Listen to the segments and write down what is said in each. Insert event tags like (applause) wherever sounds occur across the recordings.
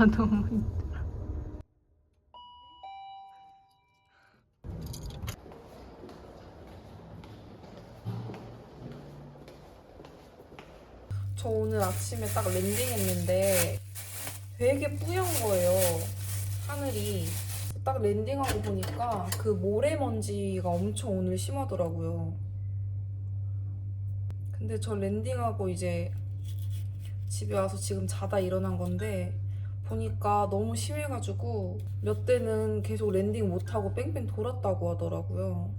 나 너무 힘들어. 저 오늘 아침에 딱 랜딩했는데 되게 뿌연 거예요. 하늘이. 딱 랜딩하고 보니까 그 모래먼지가 엄청 오늘 심하더라고요. 근데 저 랜딩하고 이제 집에 와서 지금 자다 일어난 건데 보니까 너무 심해가지고 몇 대는 계속 랜딩 못하고 뺑뺑 돌았다고 하더라고요.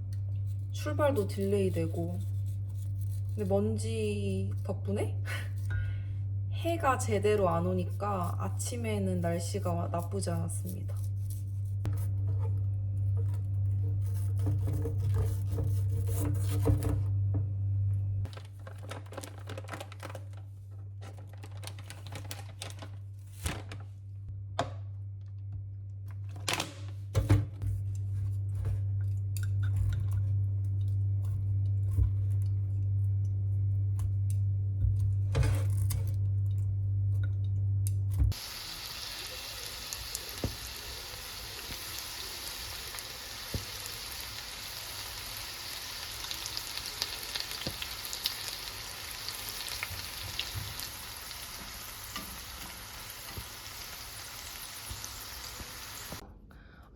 출발도 딜레이 되고. 근데 먼지 덕분에 (laughs) 해가 제대로 안 오니까 아침에는 날씨가 나쁘지 않았습니다.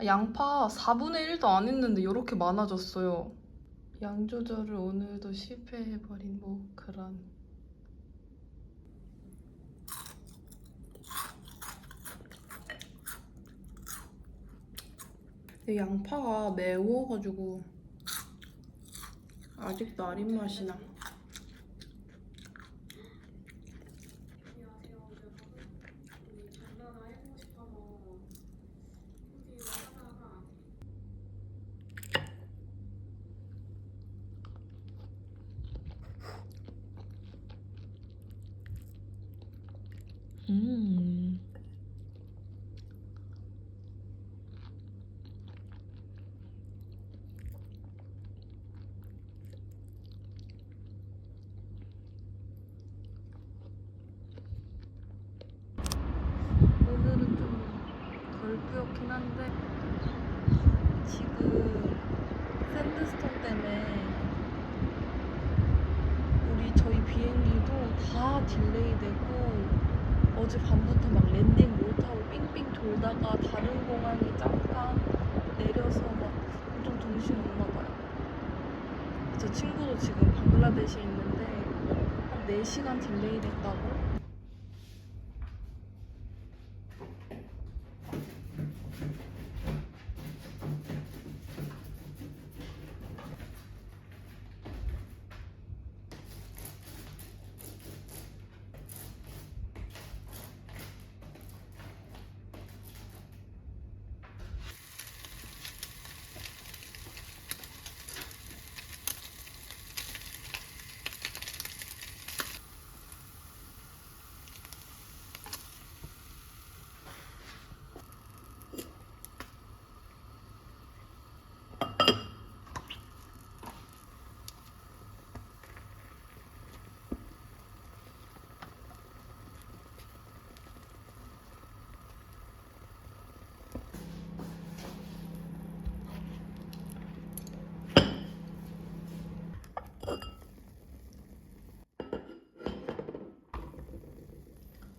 양파 4분의 1도 안 했는데 이렇게 많아졌어요. 양 조절을 오늘도 실패해버린 뭐 그런. 양파가 매워가지고 아직도 아린 맛이 나. 음. 오늘은 좀 덜 뿌옇긴 한데 지금 샌드스톤 때문에 우리 저희 비행기도 다 딜레이되고 어제 밤부터 막 랜딩 못하고 삥삥 돌다가 다른 공항에 잠깐 내려서 막 엄청 정신 없나 봐요. 저 친구도 지금 방글라데시에 있는데 한 4시간 딜레이 됐다고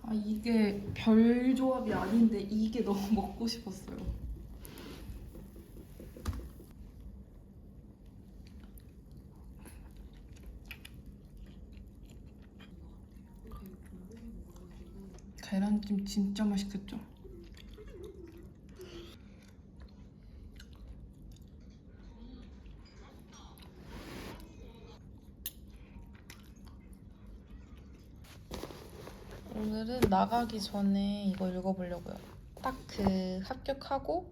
아 이게 별 조합이 아닌데 이게 너무 (laughs) 먹고 싶었어요. 계란찜 진짜 맛있겠죠? 오늘은 나가기 전에 이거 읽어보려고요. 딱 그 합격하고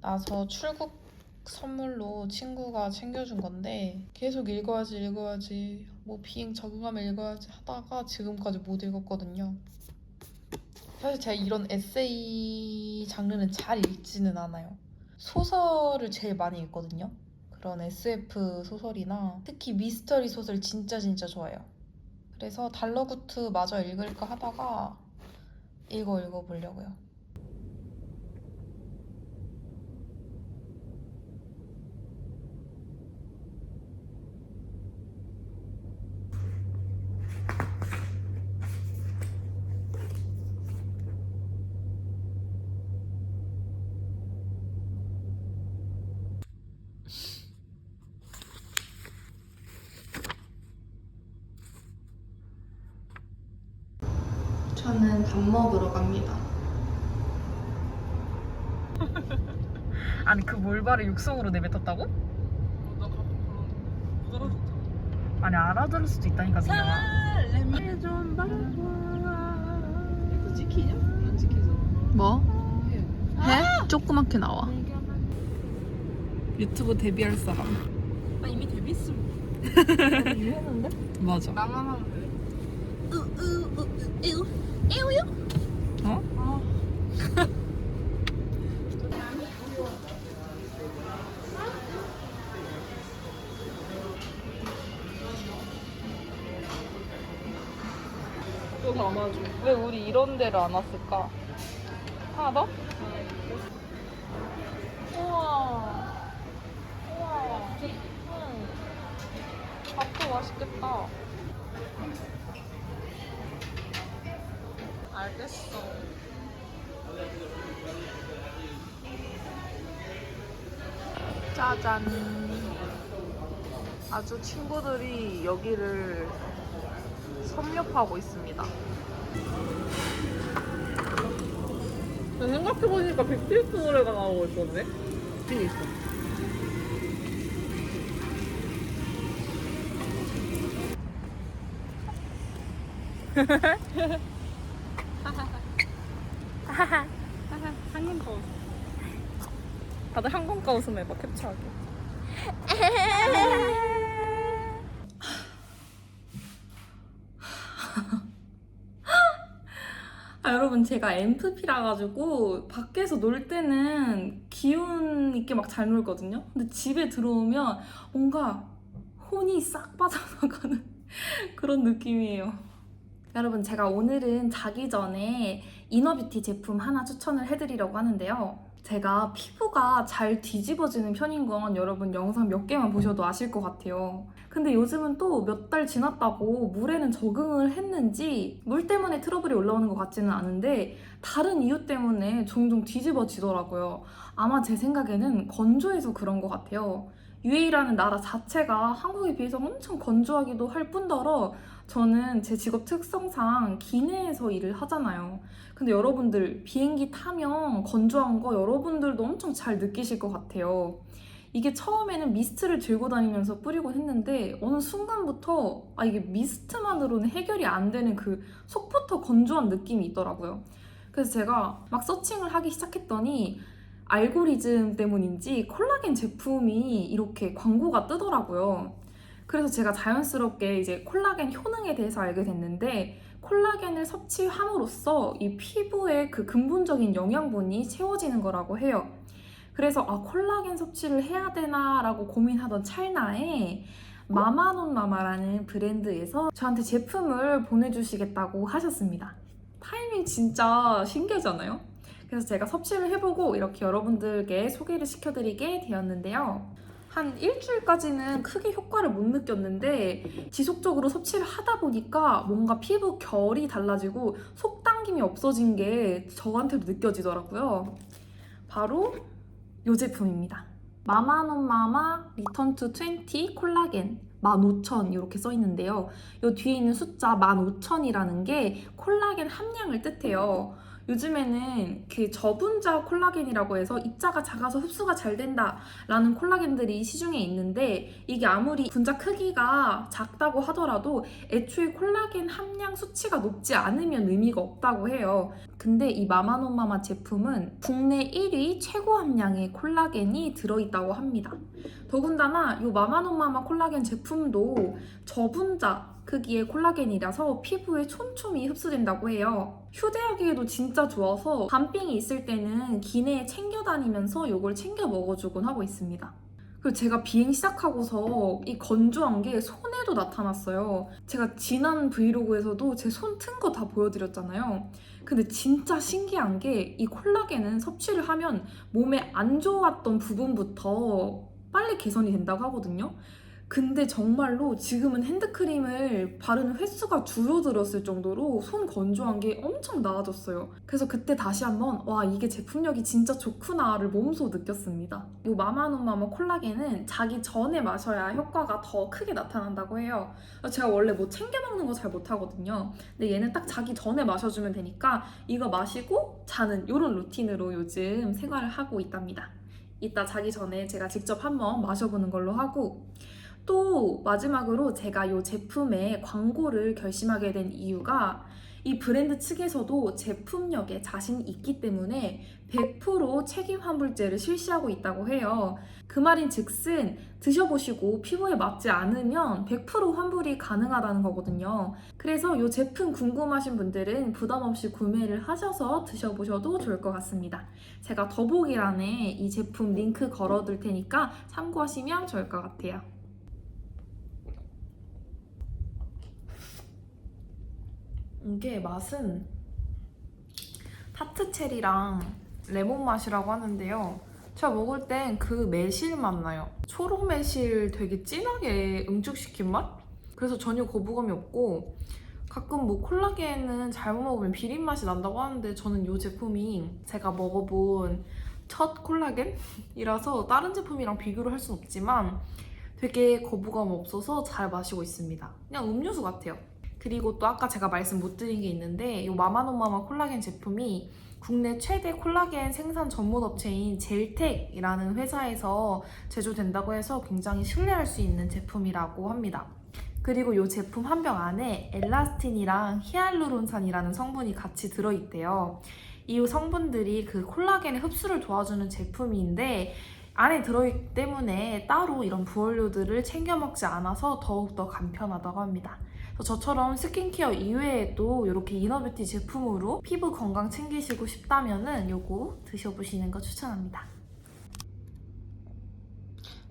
나서 출국 선물로 친구가 챙겨준 건데 계속 읽어야지 읽어야지 뭐 비행 적응하면 읽어야지 하다가 지금까지 못 읽었거든요. 사실 제가 이런 에세이 장르는 잘 읽지는 않아요. 소설을 제일 많이 읽거든요. 그런 SF 소설이나 특히 미스터리 소설 진짜 진짜 좋아해요. 그래서 달러구트 마저 읽을까 하다가 이거 읽어보려고요. 저는 밥 먹으러 갑니다. (laughs) 아니 그 몰바를 육성으로 내뱉었다고? 나 가끔 그런 못 알아듣잖아. 아니 알아들을 수도 있다니까 민영아 설렘이 좀 봐줘. 이거 찍히냐? 안 찍히잖아. 뭐? 해. 해? 조그맣게 나와. 유튜브 데뷔할 사람 나 이미 데뷔했음. (laughs) 이미 했는데? 맞아 나만 하면 돼. 왜 우리 이런 데를 안 왔을까? 하나 더? 우와 우와 응. 밥도 맛있겠다 알겠어 짜잔 아주 친구들이 여기를 섭렵하고 있습니다 생각해보니까 백티스 노래가 나오고 있었네? 그니까. (laughs) 항공과 웃음. 항공과 웃음 해봐, 캡처하게. 아, 여러분 제가 MFP라 가지고 밖에서 놀 때는 기운 있게 막 잘 놀거든요. 근데 집에 들어오면 뭔가 혼이 싹 빠져나가는 (laughs) 그런 느낌이에요. 여러분 제가 오늘은 자기 전에 이너뷰티 제품 하나 추천을 해드리려고 하는데요. 제가 피부가 잘 뒤집어지는 편인 건 여러분 영상 몇 개만 보셔도 아실 것 같아요. 근데 요즘은 또 몇 달 지났다고 물에는 적응을 했는지 물 때문에 트러블이 올라오는 것 같지는 않은데 다른 이유 때문에 종종 뒤집어지더라고요. 아마 제 생각에는 건조해서 그런 것 같아요. UAE라는 나라 자체가 한국에 비해서 엄청 건조하기도 할 뿐더러 저는 제 직업 특성상 기내에서 일을 하잖아요. 근데 여러분들 비행기 타면 건조한 거 여러분들도 엄청 잘 느끼실 것 같아요. 이게 처음에는 미스트를 들고 다니면서 뿌리곤 했는데 어느 순간부터 아 이게 미스트만으로는 해결이 안 되는 그 속부터 건조한 느낌이 있더라고요. 그래서 제가 막 서칭을 하기 시작했더니 알고리즘 때문인지 콜라겐 제품이 이렇게 광고가 뜨더라고요. 그래서 제가 자연스럽게 이제 콜라겐 효능에 대해서 알게 됐는데 콜라겐을 섭취함으로써 이 피부의 그 근본적인 영양분이 채워지는 거라고 해요. 그래서 아 콜라겐 섭취를 해야 되나라고 고민하던 찰나에 마마논 마마라는 브랜드에서 저한테 제품을 보내주시겠다고 하셨습니다. 타이밍 진짜 신기하잖아요? 그래서 제가 섭취를 해보고 이렇게 여러분들께 소개를 시켜드리게 되었는데요. 한 일주일까지는 크게 효과를 못 느꼈는데 지속적으로 섭취를 하다 보니까 뭔가 피부 결이 달라지고 속 당김이 없어진 게 저한테도 느껴지더라고요. 바로 이 제품입니다. 마마논마마 리턴 투 20 콜라겐 15,000 이렇게 써 있는데요. 이 뒤에 있는 숫자 15,000이라는 게 콜라겐 함량을 뜻해요. 요즘에는 그 저분자 콜라겐이라고 해서 입자가 작아서 흡수가 잘 된다라는 콜라겐들이 시중에 있는데 이게 아무리 분자 크기가 작다고 하더라도 애초에 콜라겐 함량 수치가 높지 않으면 의미가 없다고 해요. 근데 이 마마노마마 제품은 국내 1위 최고 함량의 콜라겐이 들어있다고 합니다. 더군다나 이 마마노마마 콜라겐 제품도 저분자 크기의 콜라겐이라서 피부에 촘촘히 흡수된다고 해요. 휴대하기에도 진짜 좋아서 밤빙이 있을 때는 기내에 챙겨 다니면서 이걸 챙겨 먹어주곤 하고 있습니다. 그리고 제가 비행 시작하고서 이 건조한 게 손에도 나타났어요. 제가 지난 브이로그에서도 제 손 튼 거 다 보여드렸잖아요. 근데 진짜 신기한 게 이 콜라겐은 섭취를 하면 몸에 안 좋았던 부분부터 빨리 개선이 된다고 하거든요. 근데 정말로 지금은 핸드크림을 바르는 횟수가 줄어들었을 정도로 손 건조한 게 엄청 나아졌어요. 그래서 그때 다시 한번 와 이게 제품력이 진짜 좋구나를 몸소 느꼈습니다. 이 마마노마마 콜라겐은 자기 전에 마셔야 효과가 더 크게 나타난다고 해요. 제가 원래 뭐 챙겨 먹는 거 잘 못하거든요. 근데 얘는 딱 자기 전에 마셔주면 되니까 이거 마시고 자는 이런 루틴으로 요즘 생활을 하고 있답니다. 이따 자기 전에 제가 직접 한번 마셔보는 걸로 하고 또 마지막으로 제가 이 제품의 광고를 결심하게 된 이유가 이 브랜드 측에서도 제품력에 자신이 있기 때문에 100% 책임 환불제를 실시하고 있다고 해요. 그 말인 즉슨 드셔보시고 피부에 맞지 않으면 100% 환불이 가능하다는 거거든요. 그래서 이 제품 궁금하신 분들은 부담 없이 구매를 하셔서 드셔보셔도 좋을 것 같습니다. 제가 더보기란에 이 제품 링크 걸어둘 테니까 참고하시면 좋을 것 같아요. 이게 맛은 타트 체리랑 레몬 맛이라고 하는데요. 제가 먹을 땐 그 매실 맛 나요. 초록 매실 되게 진하게 응축시킨 맛? 그래서 전혀 거부감이 없고 가끔 뭐 콜라겐은 잘못 먹으면 비린 맛이 난다고 하는데 저는 이 제품이 제가 먹어본 첫 콜라겐이라서 다른 제품이랑 비교를 할 순 없지만 되게 거부감 없어서 잘 마시고 있습니다. 그냥 음료수 같아요. 그리고 또 아까 제가 말씀 못 드린 게 있는데 이 마마노마마 콜라겐 제품이 국내 최대 콜라겐 생산 전문 업체인 젤텍이라는 회사에서 제조된다고 해서 굉장히 신뢰할 수 있는 제품이라고 합니다. 그리고 이 제품 한 병 안에 엘라스틴이랑 히알루론산이라는 성분이 같이 들어있대요. 이 성분들이 그 콜라겐의 흡수를 도와주는 제품인데 안에 들어있기 때문에 따로 이런 부원료들을 챙겨 먹지 않아서 더욱더 간편하다고 합니다. 저처럼 스킨케어 이외에도 이렇게 이너뷰티 제품으로 피부 건강 챙기시고 싶다면은 요거 드셔보시는 거 추천합니다.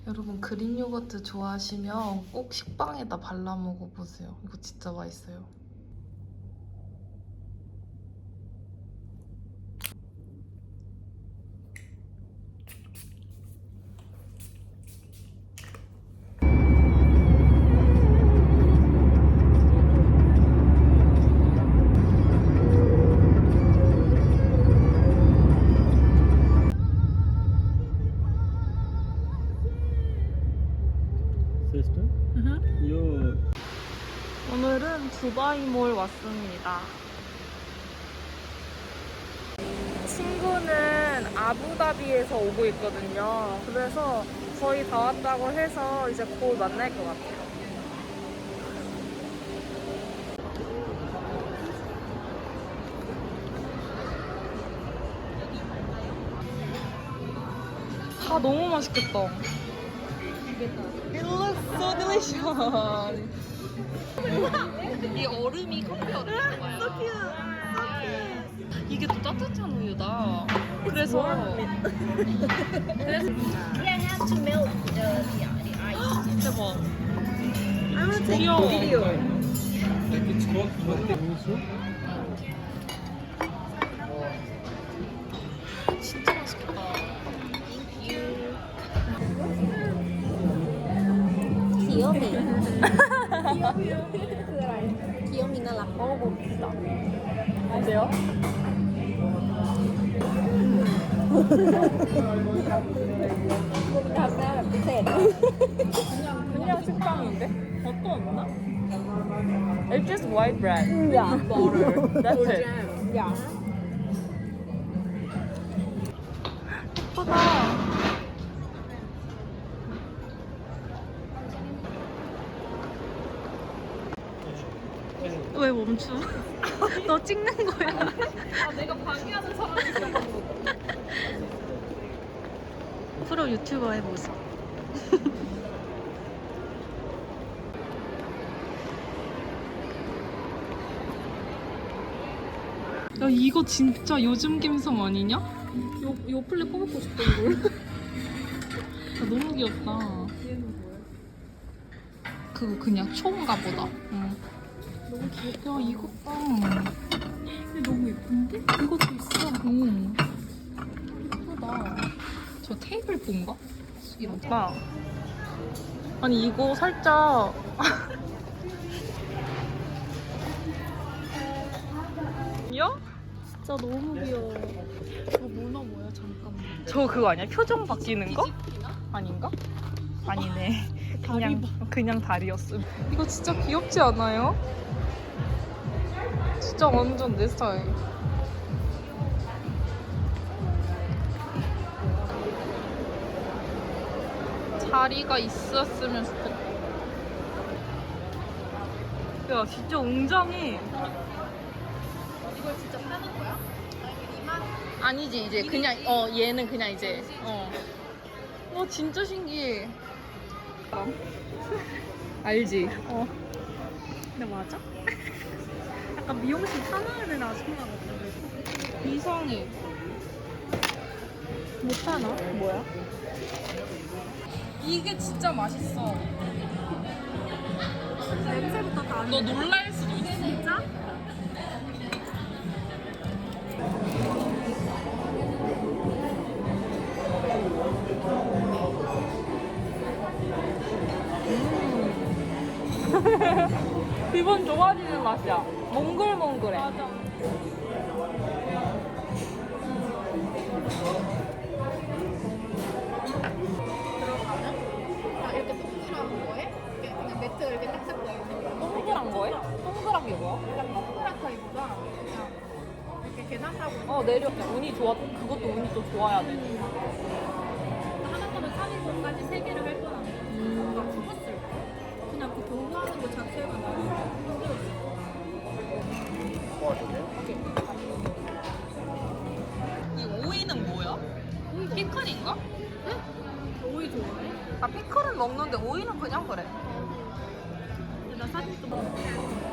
여러분 그릭 요거트 좋아하시면 꼭 식빵에다 발라 먹어보세요. 이거 진짜 맛있어요. 왔습니다. 친구는 아부다비에서 오고 있거든요. 그래서 거의 다 왔다고 해서 이제 곧 만날 것 같아요. 다 너무 맛있겠다. It looks so delicious. (laughs) 이 얼음이 커피 얼음인 거야. 이게 또 따뜻한 우유다. 그래서 그래서 Yeah, have to melt the, the, the ice. 대박. 귀여워. it's called also. 진 귀요미 나락 먹어봅시다. 어때요? 약간 셋. 그냥 식빵인데? 버터 없나? It's just white bread. Yeah. Butter. That's it. Yeah. 예쁘다. 멈춰? (laughs) 너 찍는 거야? 아, 내가 방해하는 사람이니까. 프로 유튜버의 모습. (laughs) 야 이거 진짜 요즘 감성 아니냐? 요, 요 플랫 뽑고 싶다 이걸 야, (laughs) 너무 귀엽다 그거 그냥 초인가 보다 응. 너무 귀엽다 야 이것 봐 너무 예쁜데? 이것도 있어 응 예쁘다 저 테이블 본가? 이런 오빠 아니 이거 살짝 (laughs) 야? 진짜 너무 귀여워. 저 문어 뭐야 잠깐만. 저 그거 아니야? 표정 바뀌는 거? 아닌가? 아니네. (laughs) 그냥 그냥 다리였음. 이거 진짜 귀엽지 않아요? 진짜 완전 내 스타일. 자리가 있었으면 좋겠다. 야, 진짜 웅장해. 이걸 진짜 파는 거야? 아니면 이만 아니지 이제 그냥 어 얘는 그냥 이제 어. 와 진짜 신기해. 알지? 어. 근데 맞아? (laughs) 약간 미용실 아줌마 같아. 이상해. 못하나? 뭐야? 이게 진짜 맛있어. 냄새부터 다너 놀랄 수도 있어. 진짜? 기분 좋아지는 맛이야. 몽글몽글해. 맞아. 아, 이렇게 동그란 거에 이렇게 그냥 매트 이렇게 딱딱 넣어 있는 거. 동그란 거에? 동그란 게 뭐야? 그냥 동그랗다기보다 그냥 이렇게 계산 타고 어 내려. 운이 좋아. 그것도 운이 또 좋아야 돼. 하나보다 3인분까지 3개를 할그 공부하는 것 자체가 너무 힘들었어. 이 오이는 뭐야? 피클인가? 응? 오이 좋아해? 나 피클은 먹는데 오이는 그냥 그래. 근데 나 사진 또 먹어.